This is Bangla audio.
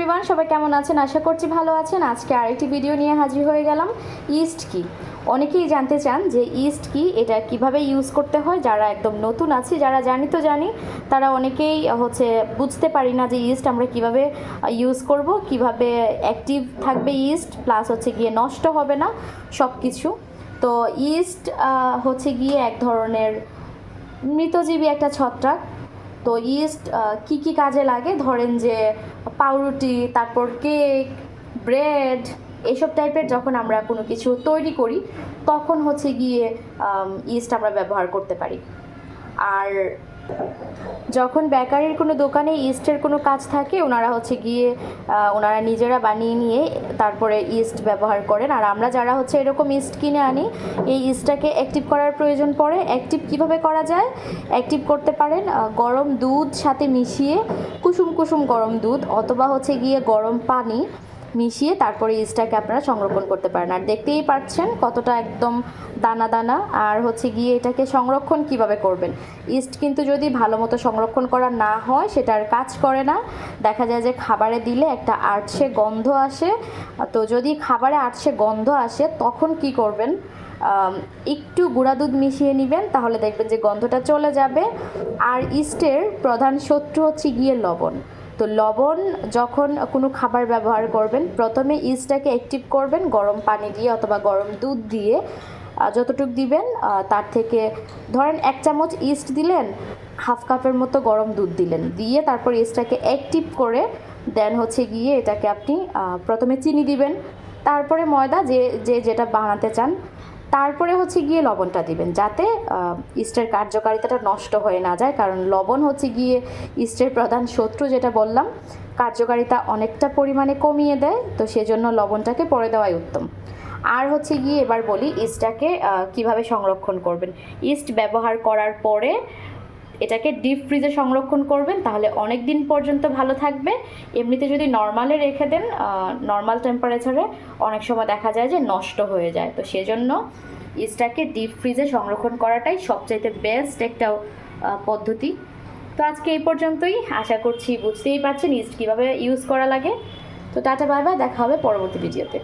এভরিওয়ান সবাই কেমন আছেন? আশা করছি ভালো আছেন। আজকে আরেকটি ভিডিও নিয়ে হাজির হয়ে গেলাম। ইস্ট কি? অনেকেই জানতে চান যে ইস্ট কি? এটা কীভাবে ইউজ করতে হয়? যারা একদম নতুন আছি, যারা জানি তো জানি, তারা অনেকেই হচ্ছে বুঝতে পারি না যে ইস্ট আমরা কীভাবে ইউজ করব, কীভাবে অ্যাক্টিভ থাকবে ইস্ট প্লাস হচ্ছে গিয়ে নষ্ট হবে না সব কিছু তো ইস্ট হচ্ছে গিয়ে এক ধরনের মৃতজীবী একটা ছত্রাক। তো ইস্ট কি কি কাজে লাগে? ধরেন যে পাউরুটি, তারপর কেক ব্রেড এইসব টাইপের যখন আমরা কোনো কিছু তৈরি করি, তখন হচ্ছে গিয়ে ইস্ট আমরা ব্যবহার করতে পারি। আর যখন বেকারির কোনো দোকানে ইস্টের কোনো কাজ থাকে, ওনারা হচ্ছে গিয়ে ওনারা নিজেরা বানিয়ে নিয়ে তারপরে ইস্ট ব্যবহার করেন। আর আমরা যারা হচ্ছে এরকম ইস্ট কিনে আনি, এই ইস্টটাকে অ্যাক্টিভ করার প্রয়োজন পড়ে। অ্যাক্টিভ কীভাবে করা যায়? অ্যাক্টিভ করতে পারেন গরম দুধ সাথে মিশিয়ে কুসুম কুসুম গরম দুধ অথবা হচ্ছে গিয়ে গরম পানি মিশিয়ে তারপরে ইস্টটাকে আপনারা সংরক্ষণ করতে পারেন। আর দেখতেই পাচ্ছেন কতটা একদম দানা দানা। আর হচ্ছে গিয়ে এটাকে সংরক্ষণ কীভাবে করবেন? ইস্ট কিন্তু যদি ভালো মতো সংরক্ষণ করা না হয়, সেটা আর কাজ করে না। দেখা যায় যে খাবারে দিলে একটা আটসে গন্ধ আসে। তো যদি খাবারে আটসে গন্ধ আসে, তখন কি করবেন? একটু গুঁড়া দুধ মিশিয়ে নেবেন, তাহলে দেখবেন যে গন্ধটা চলে যাবে। আর ইস্টের প্রধান শত্রু হচ্ছে গিয়ে লবণ। তো লবণ যখন কোনো খাবার ব্যবহার করবেন, প্রথমে ইস্টটাকে অ্যাক্টিভ করবেন, গরম পানি দিয়ে অথবা গরম দুধ দিয়ে যতটুক দিবেন তার থেকে ধরেন এক চামচ ইস্ট দিলেন, হাফ কাপের মতো গরম দুধ দিলেন। দিয়ে তারপর ইস্টটাকে অ্যাক্টিভ করে, দেন হচ্ছে গিয়ে এটাকে আপনি প্রথমে চিনি দিবেন। তারপরে ময়দা যে যে যেটা বানাতে চান তারপরে হচ্ছে গিয়ে লবণটা দিবেন, যাতে ইস্টের কার্যকারিতাটা নষ্ট হয়ে না যায়। কারণ লবণ হচ্ছে গিয়ে ইস্টের প্রধান শত্রু যেটা বললাম, কার্যকারিতা অনেকটা পরিমাণে কমিয়ে দেয়, তো সেজন্য লবণটাকে পরে দেওয়াই উত্তম। আর হচ্ছে গিয়ে এবার বলি ইস্টটাকে কীভাবে সংরক্ষণ করবেন। ইস্ট ব্যবহার করার পরে এটাকে ডিপ ফ্রিজে সংরক্ষণ করবেন, তাহলে অনেক দিন পর্যন্ত ভালো থাকবে। এমনিতে যদি নর্মালে রেখে দেন নর্মাল টেম্পারেচারে অনেক সময় দেখা যায় যে নষ্ট হয়ে যায়। তো সেজন্য ইস্টটাকে ডিপ ফ্রিজে সংরক্ষণ করাটাই সবচাইতে বেস্ট একটা পদ্ধতি। তো আজকে এই পর্যন্তই। আশা করছি বুঝতেই পারছেন ইস্ট কীভাবে ইউজ করা লাগে। তো টাটা, বাই দেখা হবে পরবর্তী ভিডিওতে